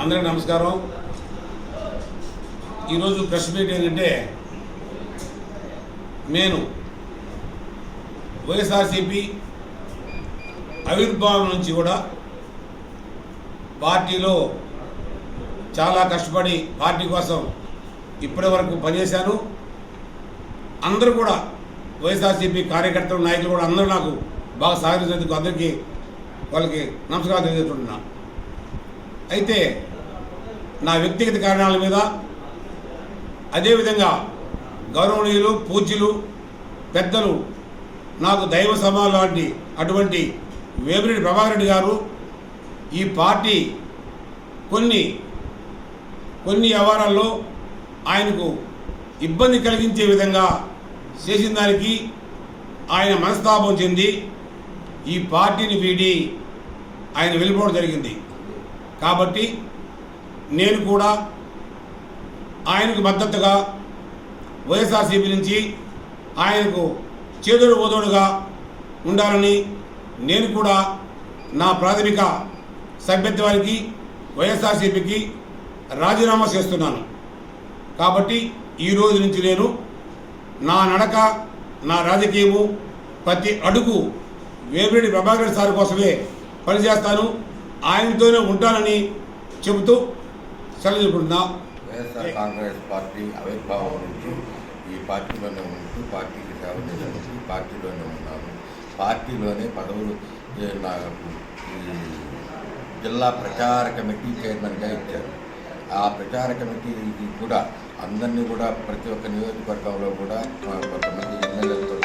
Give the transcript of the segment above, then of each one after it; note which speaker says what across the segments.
Speaker 1: అందరికీ నమస్కారం. ఈరోజు ప్రెస్ మీట్ ఏంటంటే నేను వైఎస్ఆర్సీపీ ఆవిర్భావం నుంచి కూడా పార్టీలో చాలా కష్టపడి పార్టీ కోసం ఇప్పటి వరకు పనిచేశాను. అందరూ కూడా వైఎస్ఆర్సీపీ కార్యకర్తలు నాయకులు కూడా అందరూ నాకు బాగా సహకరించేందుకు అందరికీ వాళ్ళకి నమస్కారం తెలియజేస్తున్నా అయితే నా వ్యక్తిగత కారణాల మీద అదేవిధంగా గౌరవనీయులు పూజ్యులు పెద్దలు నాకు దైవ సభ లాంటి అటువంటి వేమిరెడ్డి ప్రభాకర్ రెడ్డి గారు ఈ పార్టీ కొన్ని కొన్ని వ్యవహారాల్లో ఆయనకు ఇబ్బంది కలిగించే విధంగా చేసిన దానికి ఆయన మనస్తాపం చెంది ఈ పార్టీని వీడి ఆయన వెళ్ళిపోవడం జరిగింది. కాబట్టి నేను కూడా ఆయనకు మద్దతుగా వైఎస్ఆర్సీపీ నుంచి ఆయనకు చేదోడు ఓదోడుగా ఉండాలని నేను కూడా నా ప్రాథమిక సభ్యత్వానికి వైఎస్ఆర్సీపీకి రాజీనామా చేస్తున్నాను. కాబట్టి ఈ రోజు నుంచి నేను నా నడక నా రాజకీయము ప్రతి అడుగు వేమిరెడ్డి ప్రభాకర్ సార్ కోసమే పనిచేస్తాను. ఆయనతోనే ఉంటానని చెబుతూ సెలవుకుంటున్నా
Speaker 2: వైఎస్ఆర్ కాంగ్రెస్ పార్టీ ఆవిర్భావం నుంచి ఈ పార్టీలోనే ఉంటూ పార్టీకి సేవ చేస్తూ పార్టీలోనే ఉన్నాను పార్టీలోనే పదవులు నాకు జిల్లా ప్రచార కమిటీ చైర్మన్గా ఇచ్చారు. ఆ ప్రచార కమిటీకి కూడా అందరినీ కూడా ప్రతి ఒక్క నియోజకవర్గంలో కూడా కొంతమంది ఎమ్మెల్యేలతో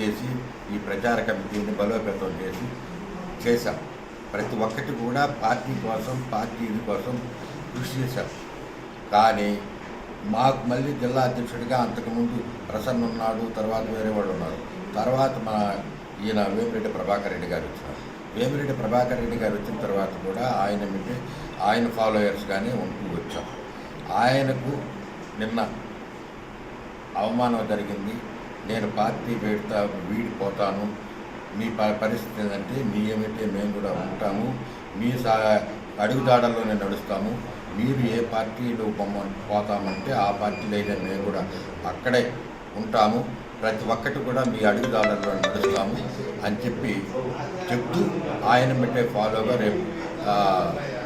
Speaker 2: చేసి ఈ ప్రచార కమిటీని బలోపేతం చేసి చేశాం. ప్రతి ఒక్కటి కూడా పార్టీ కోసం పార్టీ ఇది కోసం కృషి చేశాం. కానీ మాకు మళ్ళీ జిల్లా అధ్యక్షుడిగా అంతకుముందు ప్రసన్న ఉన్నాడు తర్వాత వేరే వాళ్ళు ఉన్నారు. తర్వాత మా ఈయన వేమిరెడ్డి ప్రభాకర్ రెడ్డి గారు వచ్చినారు. వేమిరెడ్డి ప్రభాకర్ రెడ్డి గారు వచ్చిన తర్వాత కూడా ఆయన మీద ఆయన ఫాలోయర్స్గానే ఉంటూ వచ్చాం. ఆయనకు నిన్న అవమానం జరిగింది. నేను పార్టీ పెడతా వీడిపోతాను. మీ ప- పరిస్థితి ఏంటంటే మీ ఏమిటే మేము కూడా ఉంటాము. మీ సా అడుగుదాడల్లోనే నడుస్తాము. మీరు ఏ పార్టీలో బొమ్మ పోతామంటే ఆ పార్టీలో అయితే మేము కూడా అక్కడే ఉంటాము. ప్రతి ఒక్కటి కూడా మీ అడుగుదాడల్లో నడుస్తాము అని చెప్పి చెప్తూ ఆయన పెట్టే ఫాలోగా రేపు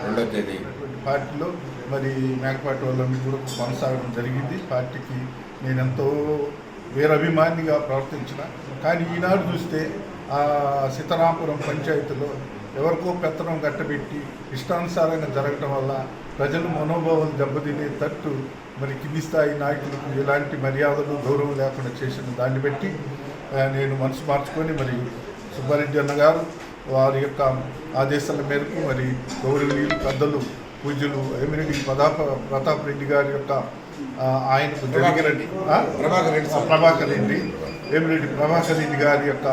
Speaker 2: రెండో తేదీ.
Speaker 3: పార్టీలో మరి మేకపాటి వాళ్ళని కూడా కొనసాగడం జరిగింది. పార్టీకి నేను ఎంతో వీరాభిమానిగా ప్రవర్తించిన. కానీ ఈనాడు చూస్తే సీతారాంపురం పంచాయతీలో ఎవరికో పెత్తనం కట్టబెట్టి ఇష్టానుసారంగా జరగటం వల్ల ప్రజల మనోభావాలు దెబ్బతినే తట్టు మరి కింది స్థాయి నాయకులకు ఎలాంటి మర్యాదలు గౌరవం లేకుండా చేసిన దాన్ని బట్టి నేను మనసు మార్చుకొని మరి సుబ్బారెడ్డి అన్న గారు వారి యొక్క ఆదేశాల మేరకు మరి గౌరవనీయులు పెద్దలు పూజలు ఎమిరెడ్డి ప్రతాప ప్రతాప్ రెడ్డి గారి యొక్క ఆ, ఆయనకు జరిగిన ఆ?
Speaker 1: ప్రభాకర్ రెడ్డి సార్.
Speaker 3: ఆ, ప్రభాకర్ రెడ్డి. ఎమిరెడ్డి ప్రభాకర్ రెడ్డి గారి యొక్క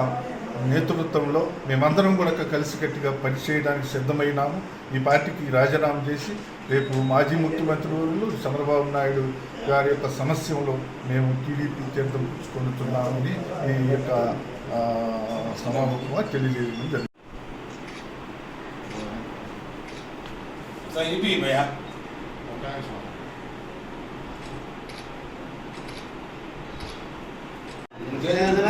Speaker 3: నేతృత్వంలో మేమందరం కూడా కలిసికట్టుగా పనిచేయడానికి సిద్ధమైనాము. ఈ పార్టీకి రాజీనామా చేసి రేపు మాజీ ముఖ్యమంత్రి వర్యులు చంద్రబాబు నాయుడు గారి యొక్క సమస్యలో మేము టీడీపీ తీర్థం పుచ్చుకొనుతున్నామని ఈ యొక్క ఆ, సమాముఖంగా తెలియజేయడం జరిగింది.
Speaker 1: సార్ ఇది భయ్యా
Speaker 4: ಜಯನಂದನ